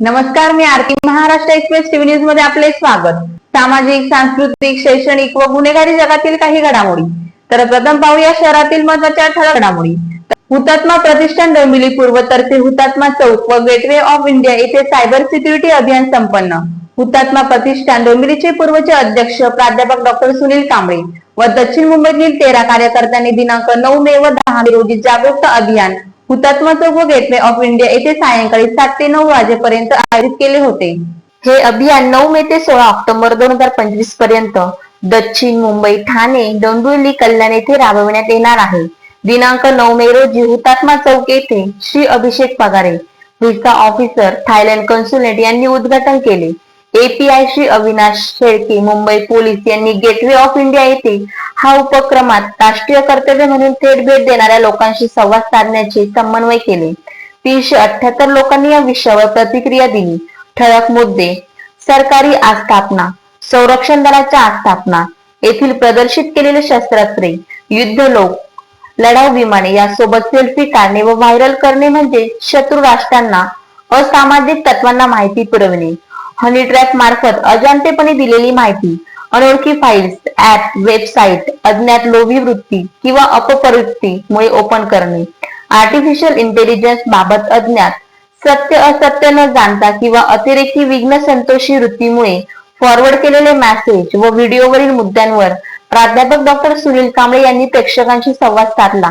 नमस्कार मी Aarti Maharashtra express TV न्यूजमध्ये आपले स्वागत. सामाजिक सांस्कृतिक शैक्षणिक व गुन्हेगारी जगातील काही घडामोडी. तर प्रथम पाहूया शहरातील महत्त्वाच्या ठळक घडामोडी. हुतात्मा प्रतिष्ठान डोंबिवली पूर्व तर्फे हुतात्मा चौक व गेटवे ऑफ इंडिया येथे सायबर सिक्युरिटी अभियान संपन्न. हुतात्मा प्रतिष्ठान डोंबिवलीचे पूर्वचे अध्यक्ष प्राध्यापक डॉक्टर सुनील कांबळे व दक्षिण मुंबईतील तेरा कार्यकर्त्यांनी दिनांक नऊ मे व दहा मे रोजी जागरूकता अभियान हुतात्मा चौक व गेटवे ऑफ इंडिया येथे सायंकाळी सात ते नऊ वाजेपर्यंत आयोजित केले होते. हे अभियान नऊ मे ते सोळा ऑक्टोबर दोन हजार पंचवीसपर्यंत दक्षिण मुंबई ठाणे डोंबिवली कल्याण येथे राबविण्यात येणार आहे. दिनांक नऊ मे रोजी हुतात्मा चौक येथे Shri Abhishek Pagare visa officer Thailand consulate यांनी उद्घाटन केले. एपीआय श्री अविनाश शेळके मुंबई पोलीस यांनी गेटवे ऑफ इंडिया येथे हा उपक्रमात राष्ट्रीय कर्तव्य म्हणून थेट भेट देणाऱ्या लोकांशी संवाद साधण्याचे समन्वय केले. तीनशे अठ्याहत्तर लोकांनी या विषयावर प्रतिक्रिया दिली. ठळक मुद्दे सरकारी आस्थापना संरक्षण दलाच्या आस्थापना येथील प्रदर्शित केलेले शस्त्रास्त्रे युद्ध लोक लढाऊ विमाने यासोबत सेल्फी काढणे व व्हायरल करणे म्हणजे शत्रू राष्ट्रांना असामाजिक तत्वांना माहिती पुरवणे. हनी ट्रॅप मार्फत अजाणतेपणे दिलेली माहिती अनोळखी फाईल्स ऍप वेबसाईट अज्ञात लोभी वृत्ती किंवा अपप्रवृत्तीमुळे ओपन करणे. आर्टिफिशियल इंटेलिजन्स बाबत अज्ञात सत्य असत्य न जाणता किंवा अतिरेकी विघ्न संतोषी वृत्तीमुळे फॉरवर्ड केलेले मेसेज व व्हिडिओवरील मुद्द्यांवर प्राध्यापक डॉक्टर सुनील कांबळे यांनी प्रेक्षकांशी संवाद साधला.